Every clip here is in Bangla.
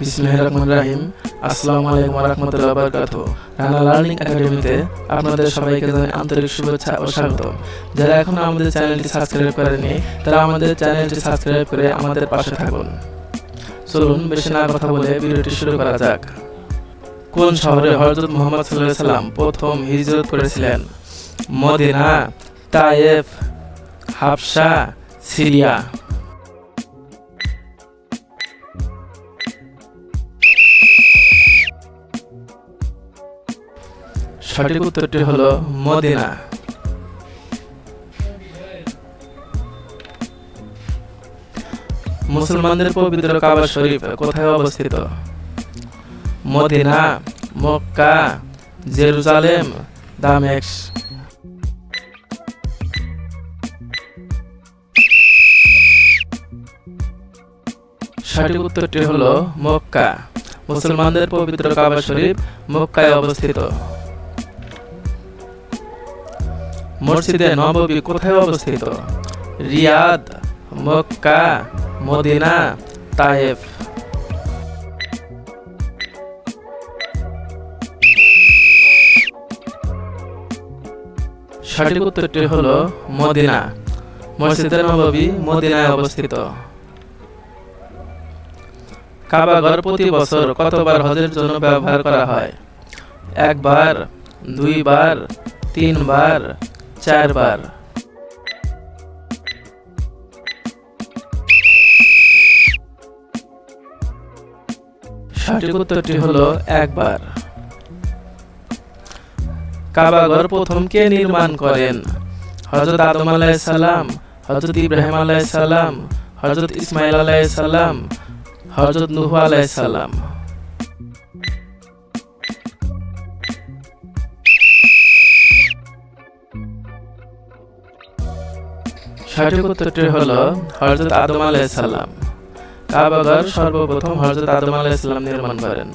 বিসমিল্লাহির রহিম। আসসালামু আলাইকুম ওয়া রাহমাতুল্লাহি ওয়া বারাকাতুহু রানা লার্নিং একাডেমিতে আপনাদের সবাইকে জানাই আন্তরিক শুভেচ্ছা ও স্বাগত। যারা এখনও আমাদের চ্যানেলটি সাবস্ক্রাইব করেনি তারা আমাদের চ্যানেলটি সাবস্ক্রাইব করে আমাদের পাশে থাকুন। চলুন, বেশি না কথা বলে ভিডিওটি শুরু করা যাক। কোন শহরে হযরত মুহাম্মদ সাল্লাল্লাহু আলাইহি সাল্লাম প্রথম হিজরত করেছিলেন? মদিনা, তায়েফ, হাবশা, সিরিয়া। সঠিক উত্তরটি হলো মদিনা। মুসলমানদের পবিত্র কাবা শরীফ কোথায় অবস্থিত? Medina, Mecca, Jerusalem, Damascus. সঠিক উত্তরটি হলো মক্কা। মুসলমানদের পবিত্র কাবা শরীফ মক্কায় অবস্থিত। মসজিদে নববী কোথায় অবস্থিত? Riyadh, Mecca, Medina, Taif. সঠিক উত্তরটি হলো মদিনা। মসজিদে নববী মদিনায় অবস্থিত। কাবাঘর প্রতি বছর কতবার হজের জন্য ব্যবহার করা হয়? একবার, দুইবার, তিনবার চারবার। সঠিক উত্তরটি হলো একবার। কাবাঘর প্রথম কে নির্মাণ করেন? হজরত আদম আলাইসাল্লাম হজরত ইব্রাহিম আলাইসাল্লাম হজরত ইসমাইল আলাইসাল্লাম হজরত নুহ আলাইসাল্লাম সঠিক উত্তরটি হল হজরত আদম আলাইসাল্লাম কাবাগর সর্বপ্রথম হজরত আদম আলাইসাল্লাম নির্মাণ করেন।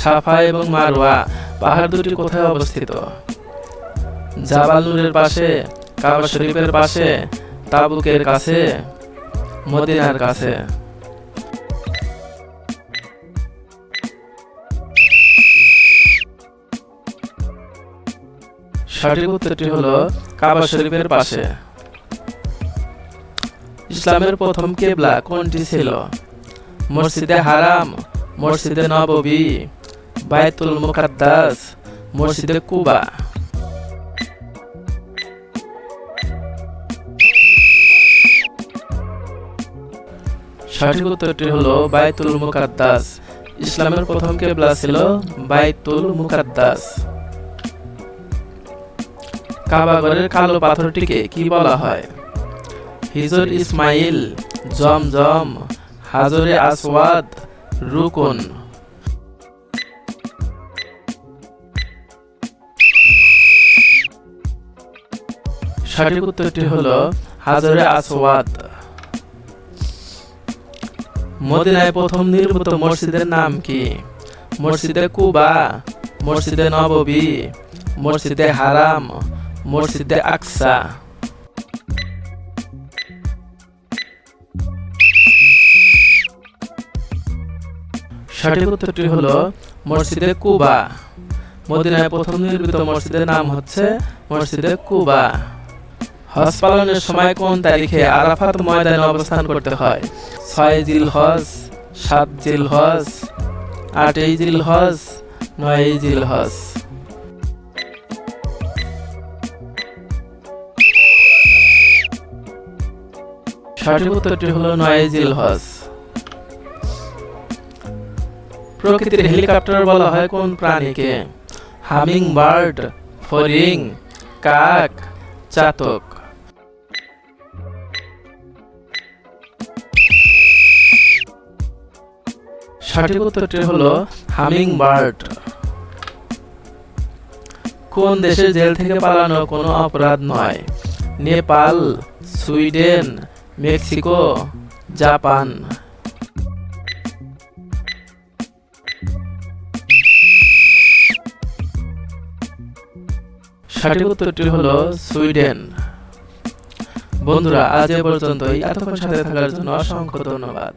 সাফা এবং মারওয়া পাহাড় দুটি কোথায় অবস্থিত? জাবাল নূরের পাশে, কাবা শরীফের পাশে, তাবুকের কাছে, মদিনার কাছে। সঠিক উত্তরটি হলো কাবা শরীফের পাশে। ইসলামের প্রথম কেবলা কোনটি ছিল? মসজিদে হারাম, মসজিদে নববী বায়তুল মুকাদ্দাস, মসজিদে কুবা। সঠিক উত্তরটি হলো বায়তুল মুকাদ্দাস। ইসলামের প্রথম কেবলা ছিল বায়তুল মুকাদ্দাস। কাবাগরের কালো পাথরটিকে কি বলা হয়? হিজর ইসমাইল জমজম হাজরে আসওয়াদ, রুকুন। সঠিক উত্তরটি হলো হাজরে আসওয়াদ। মদিনায় প্রথম নির্মিত মসজিদের নাম কি? মসজিদে কুবা, মসজিদে নববী, মসজিদে হারাম মসজিদে আকসা সঠিক উত্তরটি মসজিদে কুবা। মদিনায় প্রথম নির্মিত মসজিদের নাম হচ্ছে মসজিদে কুবা। হজ পালনের সময় কোন তারিখে আরাফাত ময়দানে অবস্থান করতে হয়? ছয় জিল হজ, সাত জিল হজ, আটই জিল হজ, নয় জিল হজ। সঠিক উত্তরটি হলো নয় জিল হজ। প্রকৃতির হেলিকপ্টার বলা হয় কোন প্রাণীকে? হামিং বার্ড ফরিং কাক, চাতক। সঠিক উত্তরটি হলো হামিং বার্ড। কোন দেশের জেল থেকে পালানো কোনো অপরাধ নয়? নেপাল, সুইডেন মেক্সিকো জাপান সঠিক উত্তরটি হলো সুইডেন। বন্ধুরা, আজ এ পর্যন্তই। এতক্ষণ সাথে থাকার জন্য অসংখ্য ধন্যবাদ।